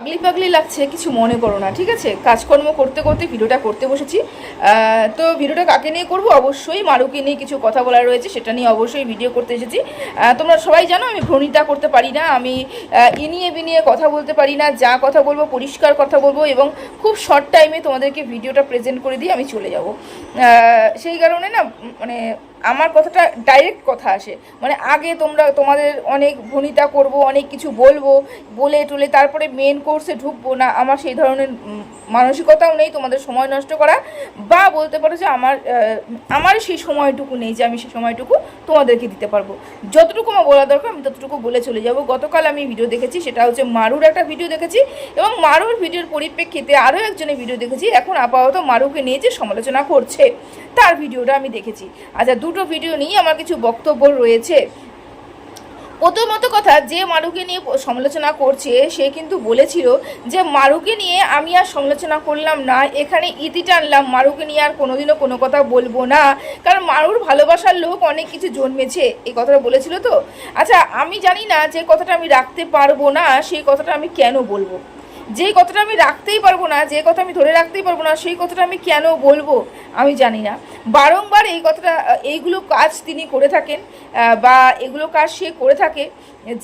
পাগলি পাগলি লাগছে, কিছু মনে করো না, ঠিক আছে? কাজকর্ম করতে করতে ভিডিওটা করতে বসেছি। তো ভিডিওটা কাকে নিয়ে করব? অবশ্যই মারুকে নিয়ে কিছু কথা বলার রয়েছে, সেটা নিয়ে অবশ্যই ভিডিও করতে এসেছি। তোমরা সবাই জানো, আমি ভ্রণিতা করতে পারি না, আমি ইনিয়ে বিনিয়ে কথা বলতে পারি না, যা কথা বলব, পরিষ্কার কথা বলব, এবং খুব শর্ট টাইমে তোমাদেরকে ভিডিওটা প্রেজেন্ট করে দিয়ে আমি চলে যাব। সেই কারণে না মানে আমার কথাটা ডাইরেক্ট কথা আসে। মানে আগে তোমরা, তোমাদের অনেক ভনিতা করব, অনেক কিছু বলব, বলে টলে তারপরে মেন কোর্সে ঢুকবো না, আমার সেই ধরনের মানসিকতাও নেই, তোমাদের সময় নষ্ট করা। বা বলতে পারো যে আমার আমার সেই সময়টুকু নেই যে আমি সেই সময়টুকু তোমাদেরকে দিতে পারব। যতটুকু আমার বলা দরকার, আমি ততটুকু বলে চলে যাব। গতকাল আমি ভিডিও দেখেছি, সেটা হচ্ছে মারুর একটা ভিডিও দেখেছি এবং মারুর ভিডিওর পরিপ্রেক্ষিতে আরও একজনের ভিডিও দেখেছি। এখন আপাতত মারুকে নিয়ে যে সমালোচনা করছে, তার ভিডিওটা আমি দেখেছি। আচ্ছা দুটো ভিডিও নিয়ে আমার কিছু বক্তব্য রয়েছে। প্রথমত কথা, যে মারুকে নিয়ে সমালোচনা করছে, সে কিন্তু বলেছিল যে মারুকে নিয়ে আমি আর সমালোচনা করলাম না, এখানে ইতি টানলাম, মারুকে নিয়ে আর কোনোদিনও কোনো কথা বলব না, কারণ মারুর ভালোবাসার লোক অনেক কিছু জন্মেছে, এই কথাটা বলেছিল তো। আচ্ছা আমি জানি না যে কথাটা আমি রাখতে পারব না, সেই কথাটা আমি কেন বলব? যেই কথাটা আমি রাখতেই পারব না, যে কথা আমি ধরে রাখতেই পারব না, সেই কথাটা আমি কেন বলব আমি জানি না। বারংবার এই কথাটা, এইগুলো কাজ তিনি করে থাকেন বা এগুলো কাজ সে করে থাকে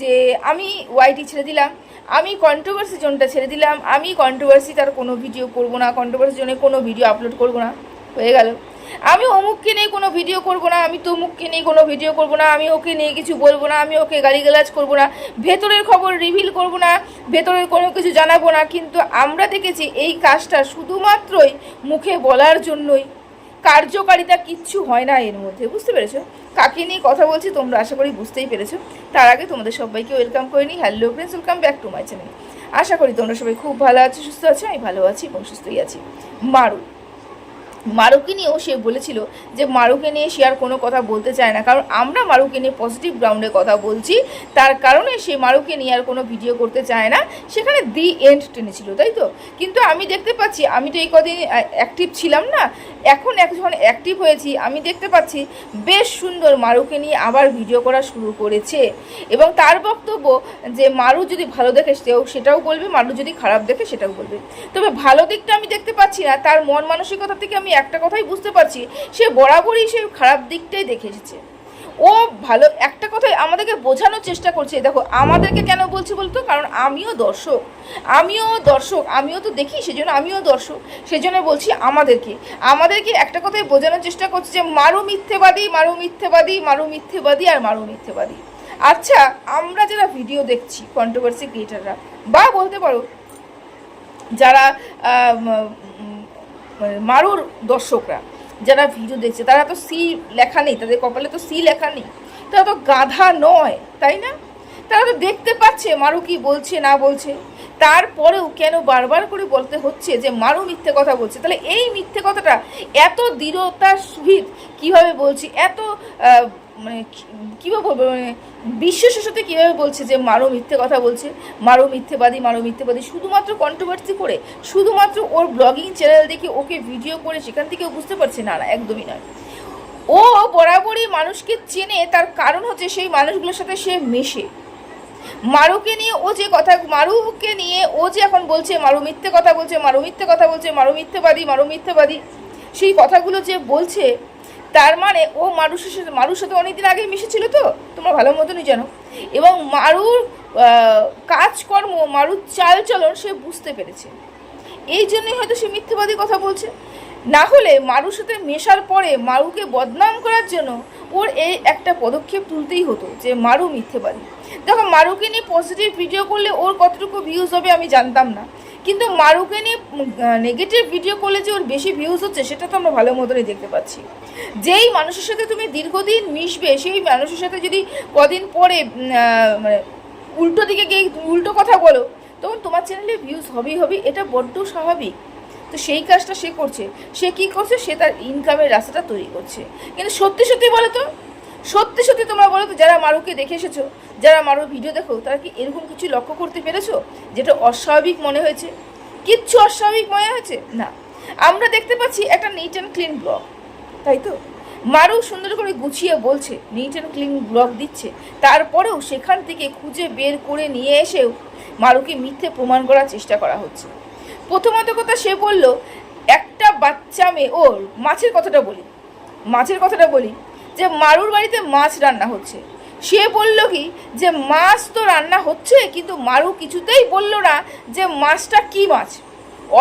যে আমি ওয়াইটি ছেড়ে দিলাম, আমি কন্ট্রোভার্সি জোনটা ছেড়ে দিলাম, আমি কন্ট্রোভার্সি তার কোনো ভিডিও করব না কন্ট্রোভার্সি জোনে কোনো ভিডিও আপলোড করব না। হয়ে গেল। আমি অমুককে নিয়ে কোনো ভিডিও করব না, আমি তমুককে নিয়ে কোনো ভিডিও করব না, আমি ওকে নিয়ে কিছু বলব না, আমি ওকে গালিগালাজ করব না, ভেতরের খবর রিভিল করব না, ভেতরের কোনো কিছু জানাব না, কিন্তু আমরা দেখেছি এই কাজটা শুধুমাত্রই মুখে বলার জন্যই। কার্যকারিতা কিচ্ছু হয় না এর মধ্যে, বুঝতে পেরেছ? কাকে নিয়ে কথা বলছি তোমরা আশা করি বুঝতেই পেরেছ। তার আগে তোমাদের সবাইকে ওয়েলকাম করে নিই। Hello friends welcome back to my channel আশা করি তোমরা সবাই খুব ভালো আছো, সুস্থ আছো, আমি ভালো আছি এবং সুস্থই আছি। মারু। মারুকে নিয়েও সে বলেছিল যে মারুকে নিয়ে সে আর কোনো কথা বলতে চায় না। কারণ আমরা মারুকে নিয়ে পজিটিভ গ্রাউন্ডে কথা বলছি। তার কারণে সে মারুকে নিয়ে আর কোনো ভিডিও করতে চায় না। সেখানে দি এন্ড টেনেছিল, তাই তো? কিন্তু আমি দেখতে পাচ্ছি, আমি তো এই কদিন অ্যাক্টিভ ছিলাম না। এখন যখন অ্যাক্টিভ হয়েছি, আমি দেখতে পাচ্ছি বেশ সুন্দর মারুকে নিয়ে আবার ভিডিও করা শুরু করেছে। এবং তার বক্তব্য যে মারু যদি ভালো দেখে, সেও সেটাও বলবে, মারু যদি খারাপ দেখে, সেটাও বলবে। তবে ভালো দিকটা আমি দেখতে পাচ্ছি না। তার মন মানসিকতা থেকে আমি একটা কথাই বুঝতে পারছি, সে বরাবরই সে খারাপ দিকটাই দেখে এসেছে। ও ভালো, একটা কথাই আমাদেরকে বোঝানোর চেষ্টা করছে, দেখো, আমাদেরকে কেন বলছে বলতো? কারণ আমিও দর্শক আমিও দর্শক, আমিও তো দেখি, সেজন্য আমিও দর্শক, সেজন্য বলছি আমাদেরকে আমাদেরকে একটা কথাই বোঝানোর চেষ্টা করছে যে মারু মিথ্যেবাদী মারু মিথ্যেবাদী মারু মিথ্যেবাদী আর মারু মিথ্যেবাদী। আচ্ছা আমরা যারা ভিডিও দেখছি কন্ট্রোভার্সি ক্রিয়েটাররা বা বলতে পারো, যারা মারুর দর্শকরা যারা ভিডিও দেখছে, তারা তো সি লেখা নেই, তাদের কপালে তো সি লেখা নেই। তারা তো গাধা নয়, তাই না? তারা তো দেখতে পাচ্ছে মারু কি বলছে, না বলছে। তারপরেও কেন বারবার করে বলতে হচ্ছে যে মারু মিথ্যে কথা বলছে? তাহলে এই মিথ্যে কথাটা এত দৃঢ়তার সহিত কীভাবে বলছি? এত মানে কীভাবে বলব? মানে বিশ্বাসের সাথে কীভাবে বলছে যে মারো মিথ্যে কথা বলছে? মারো মিথ্যেবাদী মারো মিথ্যেবাদী। শুধুমাত্র কন্ট্রোভার্সি করে, শুধুমাত্র ওর ব্লগিং চ্যানেল দেখে ওকে ভিডিও করে সেখান থেকেও বুঝতে পারছে, না না, একদমই নয়। ও বরাবরই মানুষকে চেনে, তার কারণ হচ্ছে সেই মানুষগুলোর সাথে সে মেশে। মারুকে নিয়ে ও যে কথা, মারুকে নিয়ে ও যে এখন বলছে, মারু মিথ্যে কথা বলছে, মারু মিথ্যে কথা বলছে, মারু মিথ্যেবাদী মারু মিথ্যেবাদী, সেই কথাগুলো যে বলছে তার মানে ও মানুষের সাথে, মারুর সাথে অনেকদিন আগে মিশেছিল তো? তোমরা ভালো মতনই জানো। এবং মারুর কাজকর্ম, মারুর চালচলন সে বুঝতে পেরেছে। এই জন্যই হয়তো সে মিথ্যেবাদী কথা বলছে। না হলে মারুর সাথে মেশার পরে মারুকে বদনাম করার জন্য ওর এই একটা পদক্ষেপ তুলতেই হতো যে মারু মিথ্যেবাদী। দেখো, মারুকে নিয়ে পজিটিভ ভিডিও করলে ওর কতটুকু ভিউজ হবে আমি জানতাম না। কিন্তু মারুকে নিয়ে নেগেটিভ ভিডিও করলে যে ওর বেশি ভিউজ হচ্ছে, সেটা তো আমরা ভালো মতনই দেখতে পাচ্ছি। যেই মানুষের সাথে তুমি দীর্ঘদিন মিশবে, সেই মানুষের সাথে যদি কদিন পরে মানে উল্টো দিকে গিয়ে উল্টো কথা বলো, তখন তোমার চ্যানেলে ভিউজ হবেই হবে এটা বড্ড স্বাভাবিক। তো সেই কাজটা সে করছে। সে কি করছে? সে তার ইনকামের রাস্তাটা তৈরি করছে। কিন্তু সত্যি সত্যি বলো তো সত্যি সত্যি তোমরা বলো তো, যারা মারুকে দেখে এসেছ, যারা মারুর ভিডিও দেখো, তারা কি এরকম কিছু লক্ষ্য করতে পেরেছ, যেটা অস্বাভাবিক মনে হয়েছে? কিচ্ছু অস্বাভাবিক মনে হয়েছে? না। আমরা দেখতে পাচ্ছি একটা নিট অ্যান্ড ক্লিন ব্লগ তাই তো? মারু সুন্দর করে গুছিয়ে বলছে নিট অ্যান্ড ক্লিন ব্লগ দিচ্ছে। তারপরেও সেখান থেকে খুঁজে বের করে নিয়ে এসেও মারুকে মিথ্যে প্রমাণ করার চেষ্টা করা হচ্ছে। প্রথমত কথা সে বলল, একটা বাচ্চা মেয়ে, ওর মাছের কথাটা বলি, মাছের কথাটা বলি। যে মারুর বাড়িতে মাছ রান্না হচ্ছে। সে বলল কি, যে মাছ তো রান্না হচ্ছে, কিন্তু মারু কিছুতেই বলল না যে মাছটা কি মাছ।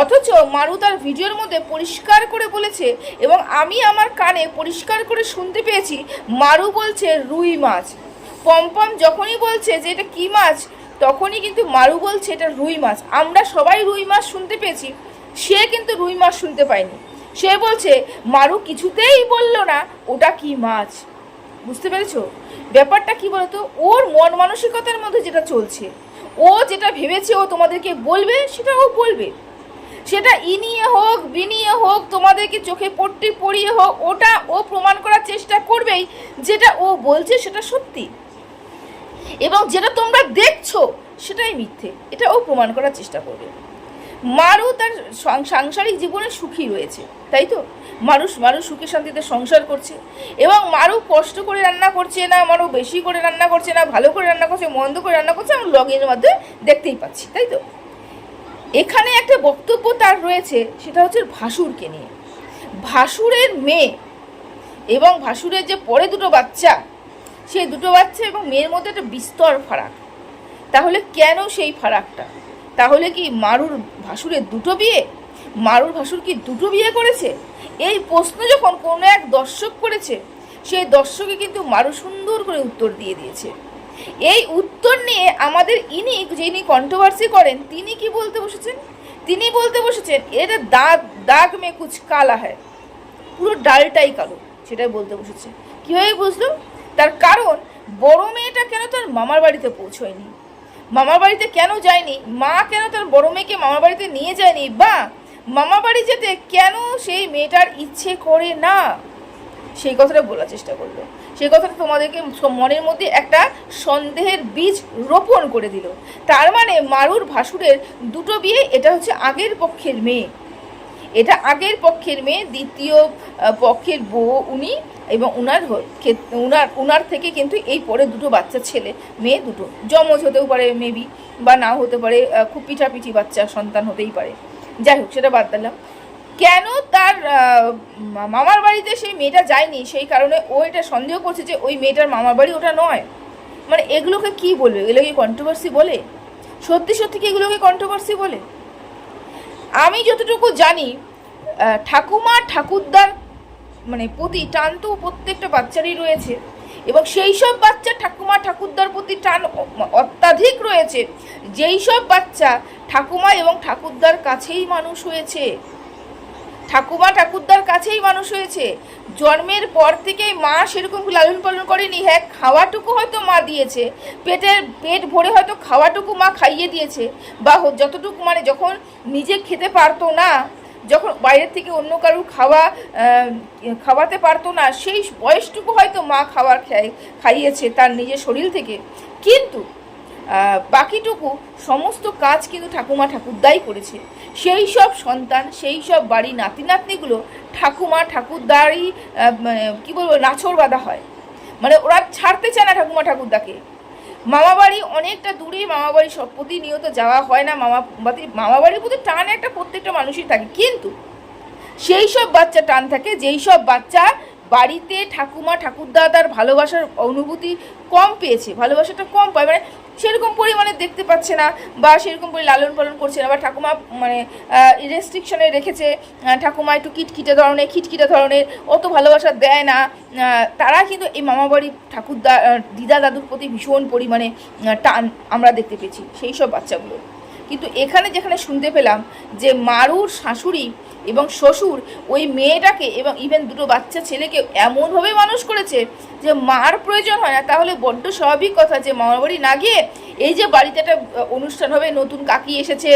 অথচ মারু তার ভিডিওর মধ্যে পরিষ্কার করে বলেছে এবং আমি আমার কানে পরিষ্কার করে শুনতে পেয়েছি, মারু বলছে রুই মাছ। পম্পম যখনই বলছে যে এটা কি মাছ, তখনই কিন্তু মারু বলছে এটা রুই মাছ। আমরা সবাই রুই মাছ শুনতে পেয়েছি, সে কিন্তু রুই মাছ শুনতে পায়নি। সে বলছে, মারু কিছুতেই বলল না, ওটা কি মাছ? বুঝতে পেরেছ? ব্যাপারটা কি বলতো? ওর মন মানসিকতার মধ্যে যেটা চলছে, ও যেটা ভেবেছে ও তোমাদেরকে বলবে, সেটা ও বলবে। সেটা ইনিয়ে হোক, বিনিয়ে হোক, তোমাদেরকে চোখে পট্টি পরিয়ে হোক, ওটা ও প্রমাণ করার চেষ্টা করবেই, যেটা ও বলছে সেটা সত্যি। এবং যেটা তোমরা দেখছ, সেটাই মিথ্যে, এটা ও প্রমাণ করার চেষ্টা করবে। মারু তার সাংসারিক জীবনে সুখী রয়েছে, তাই তো? মানুষ মানুষ সুখে শান্তিতে সংসার করছে এবং মারু কষ্ট করে রান্না করছে না মারু বেশি করে রান্না করছে না, ভালো করে রান্না করছে, মন্দ করে রান্না করছে, আমরা লগিনের মধ্যে দেখতেই পাচ্ছি, তাই তো? এখানে একটা বক্তব্য তার রয়েছে, সেটা হচ্ছে ভাসুরকে নিয়ে। ভাসুরের মেয়ে এবং ভাসুরের যে পরে দুটো বাচ্চা, সেই দুটো বাচ্চা এবং মেয়ের মধ্যে একটা বিস্তর ফারাক। তাহলে কেন সেই ফারাকটা? তাহলে কি মারুর ভাসুরের দুটো বিয়ে? মারুর ভাসুর কি দুটো বিয়ে করেছে? এই প্রশ্ন যখন কোনো এক দর্শক করেছে, সেই দর্শকে কিন্তু মারু সুন্দর করে উত্তর দিয়ে দিয়েছে। এই উত্তর নিয়ে আমাদের ইনি, যিনি কন্ট্রোভার্সি করেন, তিনি কি বলতে বসেছেন? তিনি বলতে বসেছেন এটা দাগ দাগ মে কুচ কালা হয় পুরো ডালটাই কালো, সেটাই বলতে বসেছে। কীভাবে বুঝলো? তার কারণ, বড় মেয়েটা কেন তার মামার বাড়িতে পৌঁছয়নি? মামার বাড়িতে কেন যায়নি? মা কেন তার বড় মেয়েকে মামার বাড়িতে নিয়ে যায়নি? বা, মামা বাড়ি যেতে কেন সেই মেয়েটার ইচ্ছে করে না? সেই কথাটা বলার চেষ্টা করল। সেই কথাটা তোমাদেরকে মনের মধ্যে একটা সন্দেহের বীজ রোপণ করে দিল। তার মানে মারুর ভাসুরের দুটো বিয়ে, এটা হচ্ছে আগের পক্ষের মেয়ে। এটা আগের পক্ষের মেয়ে, দ্বিতীয় পক্ষের বউ উনি এবং উনার উনার উনার থেকে কিন্তু এই পরে দুটো বাচ্চা ছেলে, মেয়ে দুটো। যমজ হতেও পারে মেবি বা নাও হতে পারে খুব পিঠাপিঠি বাচ্চা, সন্তান হতেই পারে। যাই হোক, সেটা বাদ দিলাম। কেন তার মামার বাড়িতে সেই মেয়েটা যায়নি? সেই কারণে ও এটা সন্দেহ করছে যে ওই মেয়েটার মামার বাড়ি ওটা নয়। মানে এগুলোকে কি বলবে? এগুলোকে কন্ট্রোভার্সি বলে? সত্যি সত্যি কি এগুলোকে কন্ট্রোভার্সি বলে? আমি যতটুকু জানি ঠাকুমা ঠাকুরদার মানে প্রতি টান তো প্রত্যেকটা বাচ্চারই রয়েছে। এবং সেই সব বাচ্চা ঠাকুমা ঠাকুরদার প্রতি টান অত্যাধিক রয়েছে, যেই সব বাচ্চা ঠাকুমা এবং ঠাকুরদার কাছেই মানুষ হয়েছে। ঠাকুমা ঠাকুরদার কাছেই মানুষ হয়েছে। জন্মের পর থেকেই মা সেরকম লালন পালন করেনি। হ্যাঁ খাওয়াটুকু হয়তো মা দিয়েছে। পেটের, পেট ভরে হয়তো খাওয়াটুকু মা খাইয়ে দিয়েছে। বা যতটুকু মানে যখন নিজে খেতে পারতো না, যখন বাইরের থেকে অন্য কারুর খাওয়া খাওয়াতে পারতো না, সেই বয়সটুকু হয়তো মা খাই খাইয়েছে তার নিজের শরীর থেকে। কিন্তু বাকিটুকু সমস্ত কাজ কিন্তু ঠাকুমা ঠাকুরদাই করেছে। সেই সব সন্তান, সেই সব বাড়ি নাতি নাতনিগুলো ঠাকুমা ঠাকুরদারই মানে কী বলব, নাছর বাঁধা হয়। মানে ওরা ছাড়তে চায় না ঠাকুমা ঠাকুরদাকে। মামা বাড়ি অনেকটা দূরে মামা বাড়ি সব প্রতিনিয়ত যাওয়া হয় না, মামা মামা বাড়ির প্রতি টান একটা প্রত্যেকটা মানুষই থাকে। কিন্তু সেই সব বাচ্চা টান থাকে, যেই সব বাচ্চা বাড়িতে ঠাকুমা ঠাকুরদাদার ভালোবাসার অনুভূতি কম পেয়েছে, ভালোবাসাটা কম পায়। মানে সেরকম পরিমাণে দেখতে পাচ্ছে না বা সেরকম করে লালন পালন করছে না বা ঠাকুমা মানে রেস্ট্রিকশনে রেখেছে ঠাকুমা একটু কিটকিটে ধরনের, খিটখিটে ধরনের, অত ভালোবাসা দেয় না তারা কিন্তু এই মামাবাড়ি ঠাকুরদা দিদা দাদুর প্রতি ভীষণ পরিমাণে টান আমরা দেখতে পেয়েছি, সেই সব বাচ্চাগুলো। কিন্তু এখানে যেখানে শুনতে পেলাম যে মারুর শাশুড়ি এবং শ্বশুর ওই মেয়েটাকে এবং ইভেন দুটো বাচ্চা ছেলেকে এমনভাবে মানুষ করেছে যে মার প্রয়োজন হয় না। তাহলে বড্ড স্বাভাবিক কথা যে মামার বাড়ি না গিয়ে এই যে বাড়িতে একটা অনুষ্ঠান হবে, নতুন কাকি এসেছে,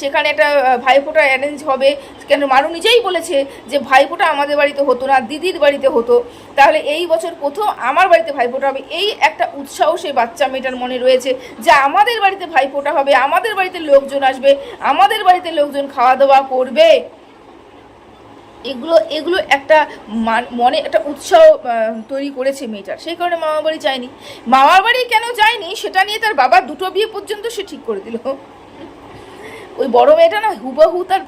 সেখানে একটা ভাইফোঁটা অ্যারেঞ্জ হবে, কেন মারু নিজেই বলেছে যে ভাইফোঁটা আমাদের বাড়িতে হতো না, দিদির বাড়িতে হতো। তাহলে এই বছর প্রথম আমার বাড়িতে ভাইফোঁটা হবে, এই একটা উৎসাহ সেই বাচ্চা মেয়েটার মনে রয়েছে যে আমাদের বাড়িতে ভাইফোঁটা হবে, আমাদের বাড়িতে লোকজন আসবে, আমাদের বাড়িতে লোকজন খাওয়া দাওয়া করবে। এগুলো এগুলো একটা মান- একটা উৎসাহ তৈরি করেছে মেয়েটার। সেই কারণে মামা বাড়ি যায়নি। মামার বাড়ি কেন যায়নি, সেটা নিয়ে তার বাবা দুটো বিয়ে পর্যন্ত সে ঠিক করে দিল। ওই বড় মেয়েটা না হুবাহু তার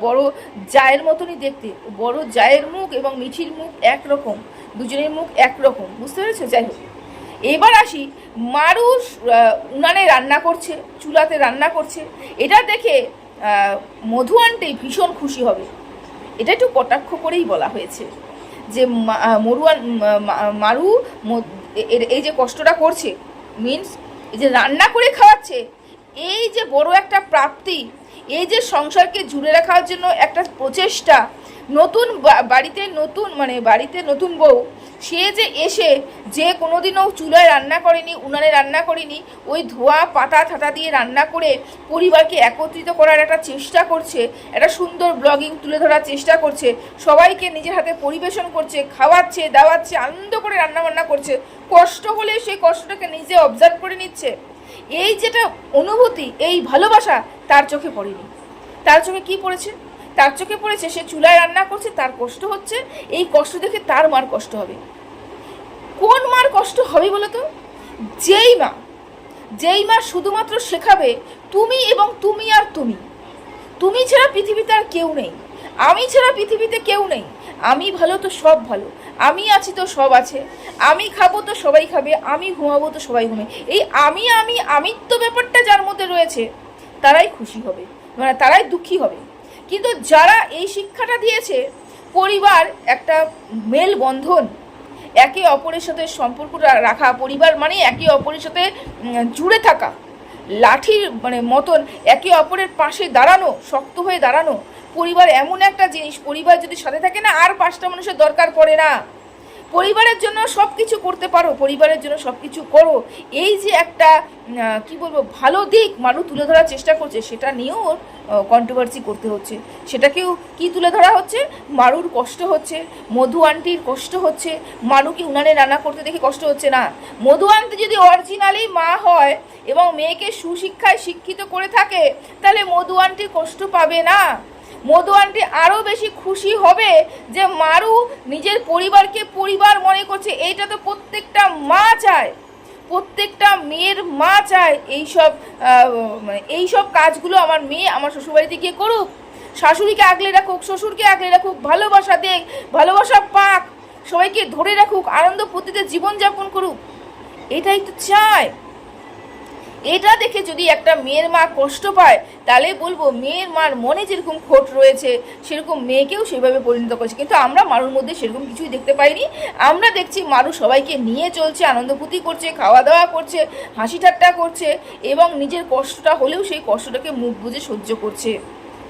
বড় জায়ের মতনই দেখতে। বড় জায়ের মুখ এবং মিঠির মুখ একরকম, দুজনের মুখ একরকম, বুঝতে পেরেছ? যাই হোক। এবার আসি, মারুষ উনানে রান্না করছে, চুলাতে রান্না করছে। এটা দেখে মধু আনতেই ভীষণ খুশি হবে। এটা একটু কটাক্ষ করেই বলা হয়েছে যে মরুয়ার মারু এই যে কষ্টটা করছে মিনস এই যে রান্না করে খাওয়াচ্ছে, এই যে বড় একটা প্রাপ্তি, এই যে সংসারকে জুড়ে রাখার জন্য একটা প্রচেষ্টা নতুন বাড়িতে নতুন মানে বাড়িতে নতুন বউ, সে যে এসে যে কোনোদিনও চুলায় রান্না করেনি, উনানে রান্না করেনি, ওই ধোয়া পাতা থাতা দিয়ে রান্না করে পরিবারকে একত্রিত করার একটা চেষ্টা করছে, একটা সুন্দর ব্লগিং তুলে ধরার চেষ্টা করছে, সবাইকে নিজের হাতে পরিবেশন করছে, খাওয়াচ্ছে, দাওয়াচ্ছে, আনন্দ করে রান্না বান্না করছে, কষ্ট হলে সেই কষ্টটাকে নিজে অবজার্ভ করে নিচ্ছে। এই যেটা অনুভূতি, এই ভালোবাসা তার চোখে পড়েনি। তার চোখে কি পড়েছে? তার চোখে পড়েছে, সে চুলায় রান্না করছে, তার কষ্ট হচ্ছে, এই কষ্ট দেখে তার মার কষ্ট হবে। কোন মার কষ্ট হবে বলো তো? যেই মা যেই মা শুধুমাত্র শেখাবে, তুমি এবং তুমি আর তুমি। তুমি ছাড়া পৃথিবীতে আর কেউ নেই। আমি ছাড়া পৃথিবীতে কেউ নেই। আমি ভালো তো সব ভালো। আমি আছি তো সব আছে। আমি খাব তো সবাই খাবে। আমি ঘুমাবো তো সবাই ঘুমে। এই আমি আমি, আমিত্ব ব্যাপারটা যার মধ্যে রয়েছে, তারাই খুশি হবে। মানে তারাই দুঃখী হবে। কিন্তু যারা এই শিক্ষাটা দিয়েছে, পরিবার একটা মেলবন্ধন, একে অপরের সাথে সম্পর্কটা রাখা, পরিবার মানে একে অপরের সাথে জুড়ে থাকা, লাঠির মানে মতন একে অপরের পাশে দাঁড়ানো, শক্ত হয়ে দাঁড়ানো, পরিবার এমন একটা জিনিস, পরিবার যদি সাথে থাকে না, আর পাঁচটা মানুষের দরকার পড়ে না। পরিবারের জন্য সব কিছু করতে পারো, পরিবারের জন্য সব কিছু করো। এই যে একটা কি বলব, ভালো দিক মানুষ তুলে ধরার চেষ্টা করছে, সেটা নিয়েও কন্ট্রোভার্সি করতে হচ্ছে। সেটাকেও কি তুলে ধরা হচ্ছে? মারুর কষ্ট হচ্ছে, মধু আন্টির কষ্ট হচ্ছে মারুকে উনানে রান্না করতে দেখে কষ্ট হচ্ছে না। মধু আন্টি যদি অরিজিনালি মা হয় এবং মেয়েকে সুশিক্ষায় শিক্ষিত করে থাকে, তাহলে মধু আন্টি কষ্ট পাবে না। মধু আন্টি আরও বেশি খুশি হবে যে মারু নিজের পরিবারকে পরিবার মনে করছে। এইটা তো প্রত্যেকটা মা চায়। প্রত্যেকটা মেয়ের মা চায় এইসব মানে এইসব কাজগুলো আমার মেয়ে, আমার শ্বশুরবাড়িতে গিয়ে করুক। শাশুড়িকে আগলে রাখুক, শ্বশুরকে আগলে রাখুক, ভালোবাসা দেখ ভালোবাসা পাক, সবাইকে ধরে রাখুক, আনন্দ, ফুর্তিতে জীবনযাপন করুক। এটাই তো চায়। এটা দেখে যদি একটা মেয়ের মা কষ্ট পায়, তাহলে বলব মেয়ের মার মনে যেরকম খোট রয়েছে, সেরকম মেয়েকেও সেভাবে পরিণত করেছে। কিন্তু আমরা মারুর মধ্যে সেরকম কিছুই দেখতে পাইনি। আমরা দেখছি মারু সবাইকে নিয়ে চলছে, আনন্দ ফুর্তি করছে, খাওয়া দাওয়া করছে, হাসি ঠাট্টা করছে এবং নিজের কষ্টটা হলেও সেই কষ্টটাকে মুখ বুঝে সহ্য করছে।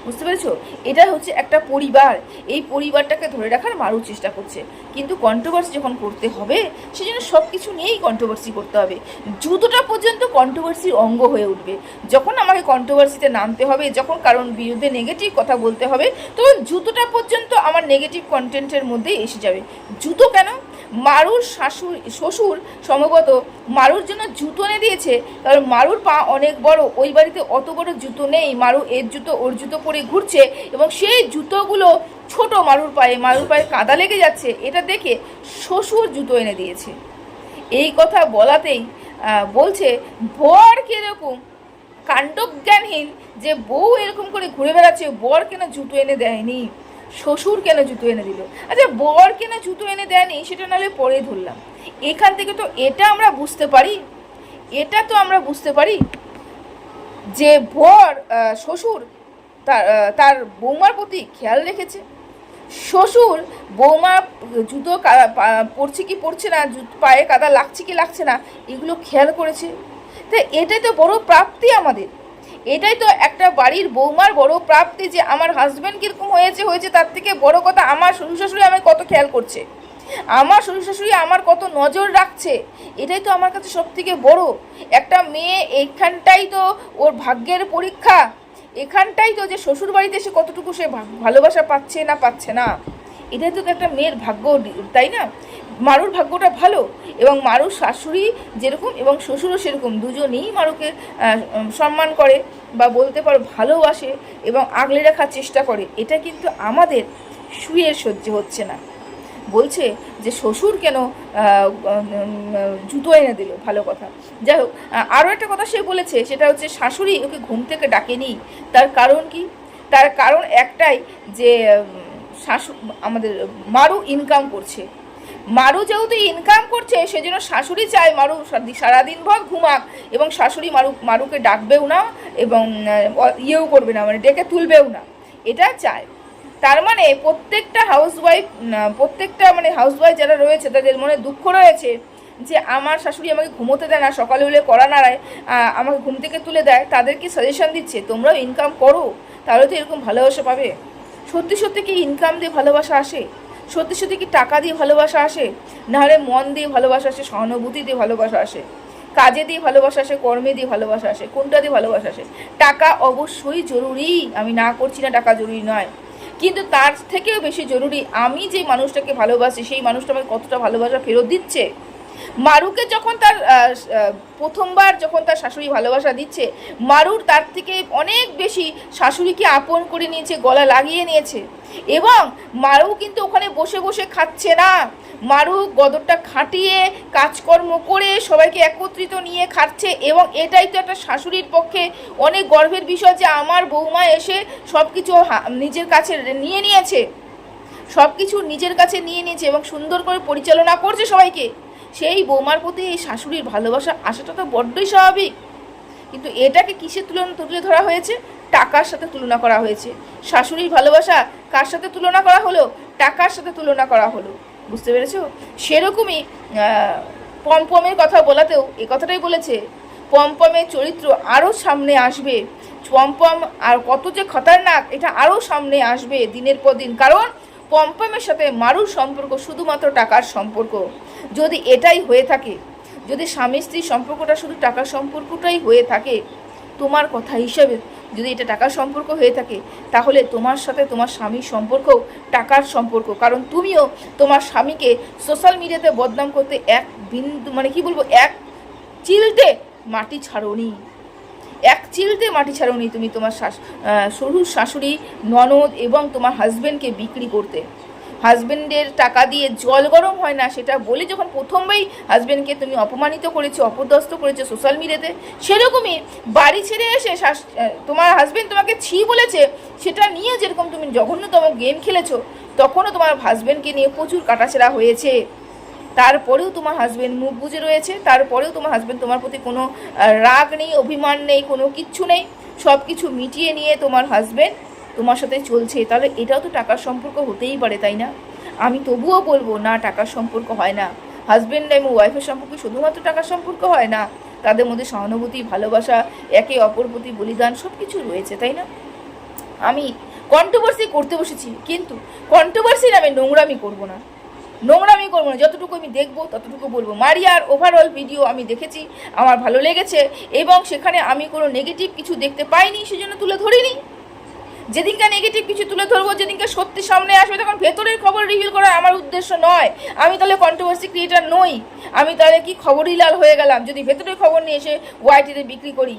বুঝতে পেরেছ? এটা হচ্ছে একটা পরিবার। এই পরিবারটাকে ধরে রাখার মারু চেষ্টা করছে। কিন্তু কন্ট্রোভার্সি যখন করতে হবে, সেজন্য সব কিছু নিয়েই কন্ট্রোভার্সি করতে হবে। জুতোটা পর্যন্ত কন্ট্রোভার্সির অঙ্গ হয়ে উঠবে, যখন আমাকে কন্ট্রোভার্সিতে নামতে হবে, যখন কারণ বিরুদ্ধে নেগেটিভ কথা বলতে হবে, তখন জুতোটা পর্যন্ত আমার নেগেটিভ কন্টেন্টের মধ্যেই এসে যাবে। জুতো কেন? মারুর শাশুর শ্বশুর সম্ভবত মারুর জন্য জুতো এনে দিয়েছে। কারণ মারুর পা অনেক বড়, ওই বাড়িতে অত বড় জুতো নেই। মারু এর জুতো, ওর জুতো পরে ঘুরছে এবং সেই জুতোগুলো ছোট মারুর পায়ে মারুর পায়ে কাদা লেগে যাচ্ছে। এটা দেখে শ্বশুর জুতো এনে দিয়েছে। এই কথা বলাতেই বলছে বর কীরকম? কাণ্ডজ্ঞানহীন যে বউ এরকম করে ঘুরে বেড়াচ্ছে, বর কেন জুতো এনে দেয়নি? শ্বশুর কেন জুতো এনে দিল? আচ্ছা বর কেন জুতো এনে দেয়নি সেটা নাহলে পরে ধরলাম। এখান থেকে তো এটা আমরা বুঝতে পারি। এটা তো আমরা বুঝতে পারি যে বর শ্বশুর তার তার বৌমার প্রতি খেয়াল রেখেছে। শ্বশুর বৌমা জুতো পড়ছে কি পড়ছে না, জুতো, পায়ে কাদা লাগছে কি লাগছে না, এগুলো খেয়াল করেছে। তো এটাই তো বড় প্রাপ্তি আমাদের। এটাই তো একটা বাড়ির বৌমার বড় প্রাপ্তি যে আমার হাজব্যান্ড কীরকম হয়েছে হয়েছে তার থেকে বড় কথা আমার শ্বশুর শাশুড়ি আমায় কত খেয়াল করছে। আমার শ্বশুর শাশুড়ি আমার কত নজর রাখছে, এটাই তো আমার কাছে সব থেকে বড়। একটা মেয়ে এইখানটাই তো ওর ভাগ্যের পরীক্ষা, এখানটাই তো যে শ্বশুর বাড়িতে এসে কতটুকু সে ভালোবাসা পাচ্ছে না পাচ্ছে না। এটাই তো একটা মেয়ের ভাগ্য, তাই না? মারুর ভাগ্যটা ভালো এবং মারুর শাশুড়ি যেরকম এবং শ্বশুরও সেরকম, দুজনেই মারুকে সম্মান করে বা বলতে পারো ভালোবাসে এবং আগলে রাখার চেষ্টা করে। এটা কিন্তু আমাদের শুয়ের সহ্য হচ্ছে না। বলছে যে শ্বশুর কেন জুতো এনে দিল? ভালো কথা। যাই হোক আরও একটা কথা সে বলেছে, সেটা হচ্ছে শাশুড়ি ওকে ঘুম থেকে ডাকেনি। তার কারণ কি? তার কারণ একটাই যে শাশু, আমাদের মারু ইনকাম করছে। মারু যেহেতু ইনকাম করছে, সেজন্য শাশুড়ি চায় মারু সারাদি- সারাদিন ভর ঘুমাক এবং শাশুড়ি মারু মারুকে ডাকবেও না এবং ইয়েও করবে না মানে ডেকে তুলবেও না। এটা চায়। তার মানে প্রত্যেকটা হাউসওয়াইফ প্রত্যেকটা মানে হাউসওয়াইফ যারা রয়েছে, তাদের মনে দুঃখ রয়েছে যে আমার শাশুড়ি আমাকে ঘুমোতে দেয় না, সকালে হলে করা নাড়ায় আমাকে ঘুম থেকে তুলে দেয় তাদেরকে সাজেশন দিচ্ছে? তোমরাও ইনকাম করো, তাহলে তো এরকম ভালোবাসা পাবে। সত্যি সত্যি কি ইনকাম দিয়ে ভালোবাসা আসে? সত্যি সত্যি কি টাকা দিয়ে ভালোবাসা আসে? নাহলে মন দিয়ে ভালোবাসা আসে, সহানুভূতি দিয়ে ভালোবাসা আসে। কাজে দিয়ে ভালোবাসা আসে, কর্মে দিয়ে ভালোবাসা আসে, কোনটা দিয়ে ভালোবাসা আসে? টাকা অবশ্যই জরুরি। আমি না করছি না টাকা জরুরি নয়। কিন্তু তার থেকেও বেশি জরুরি আমি যে মানুষটাকে ভালোবাসি, সেই মানুষটা আমাকে কতটা ভালোবাসা ফেরত দিচ্ছে? মারুকে যখন তার প্রথমবার যখন তার শাশুড়ি ভালোবাসা দিচ্ছে, মারুর তার থেকে অনেক বেশি শাশুড়িকে আপন করে নিয়েছে, গলা লাগিয়ে নিয়েছে। এবং মারু কিন্তু ওখানে বসে বসে খাচ্ছে না। মারু গদরটা খাটিয়ে কাজকর্ম করে সবাইকে একত্রিত নিয়ে খাচ্ছে এবং এটাই তো একটা শাশুড়ির পক্ষে অনেক গর্বের বিষয় যে আমার বৌমা এসে সব কিছু নিজের কাছে নিয়ে নিয়েছে। সব কিছু নিজের কাছে নিয়ে নিয়েছে এবং সুন্দর করে পরিচালনা করছে সবাইকে। সেই বৌমার প্রতি এই শাশুড়ির ভালোবাসা আসাটা তো বড্ডই স্বাভাবিক। কিন্তু এটাকে কিসের তুলনা তুলে ধরা হয়েছে? টাকার সাথে তুলনা করা হয়েছে। শাশুড়ির ভালোবাসা কার সাথে তুলনা করা হলো? টাকার সাথে তুলনা করা হলো। বুঝতে পেরেছ? সেরকমই পমপমের কথা বলাতেও এ কথাটাই বলেছে। পমপমের চরিত্র আরও সামনে আসবে। পমপম আর কত যে খতরনাক, এটা আরও সামনে আসবে দিনের পর দিন। কারণ পমপমের সাথে মারুর সম্পর্ক শুধুমাত্র টাকার সম্পর্ক। যদি এটাই হয়ে থাকে, যদি স্বামী স্ত্রীর সম্পর্কটা শুধু টাকার সম্পর্কটাই হয়ে থাকে, তোমার কথা হিসাবে যদি এটা টাকার সম্পর্ক হয়ে থাকে, তাহলে তোমার সাথে তোমার স্বামীর সম্পর্ক টাকার সম্পর্ক। কারণ তুমিও তোমার স্বামীকে সোশ্যাল মিডিয়াতে বদনাম করতে এক বিন্দু মানে কি বলব, এক চিলতে মাটি ছাড়োনি। এক চিলতে মাটি ছাড়োনি তুমি তোমার শাশ শ্বশুর, শাশুড়ি, ননদ এবং তোমার হাজব্যান্ডকে বিক্রি করতে। হাজবেন্ডের টাকা দিয়ে জল গরম হয় না, সেটা বলে যখন প্রথমবারই হাজবেন্ডকে তুমি অপমানিত করেছ, অপদস্থ করেছ সোশ্যাল মিডিয়াতে সেরকমই বাড়ি ছেড়ে এসে তোমার হাজবেন্ড তোমাকে ছি বলেছে, সেটা নিয়ে যেরকম তুমি জঘন্যতম গেম খেলেছো, তখনও তোমার হাজব্যান্ডকে নিয়ে প্রচুর কাটাছেড়া হয়েছে। তারপরেও তোমার হাজবেন্ড মুখ বুজে রয়েছে, তারপরেও তোমার হাজবেন্ড তোমার প্রতি কোনো রাগ নেই, অভিমান নেই, কোনো কিচ্ছু নেই। সব কিছু মিটিয়ে নিয়ে তোমার হাজবেন্ড তোমার সাথে চলছে। তাহলে এটাও তো টাকার সম্পর্ক হতেই পারে, তাই না? আমি তবুও বলব, না, টাকার সম্পর্ক হয় না। হাজবেন্ড এবং ওয়াইফের সম্পর্ক শুধুমাত্র টাকার সম্পর্ক হয় না, তাদের মধ্যে সহানুভূতি, ভালোবাসা, একে অপর প্রতি বলিদান সব কিছু রয়েছে, তাই না? আমি কন্ট্রোভার্সি করতে বসেছি, কিন্তু কন্ট্রোভার্সি নামে নোংরামি করব না। নোংরামি করব না, যতটুকু আমি দেখব, ততটুকু বলব। মারিয়ার ওভারঅল ভিডিও আমি দেখেছি, আমার ভালো লেগেছে, এবং সেখানে আমি কোনো নেগেটিভ কিছু দেখতে পাইনি, সেজন্য তুলে ধরিনি। যেদিনকে নেগেটিভ কিছু তুলে ধরবো, যেদিনকে সত্যি সামনে আসবে, তখন ভেতরের খবর রিভিল করা আমার উদ্দেশ্য নয়। আমি তাহলে কন্ট্রোভার্সি ক্রিয়েটার নই। আমি তাহলে কি খবরই লাল হয়ে গেলাম? যদি ভেতরের খবর নিয়ে এসে ওয়াইটিতে বিক্রি করি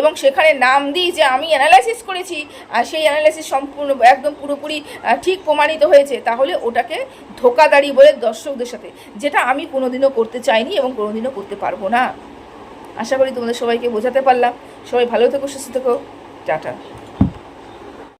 এবং সেখানে নাম দিই যে আমি অ্যানালাইসিস করেছি, আর সেই অ্যানালাইসিস সম্পূর্ণ একদম পুরোপুরি ঠিক প্রমাণিত হয়েছে। তাহলে ওটাকে ধোকাদারি বলে দর্শকদের সাথে, যেটা আমি কোনোদিনও করতে চাইনি এবং কোনোদিনও করতে পারব না। আশা করি তোমাদের সবাইকে বোঝাতে পারলাম। সবাই ভালো থেকো, সুস্থ থেকো। টাটা।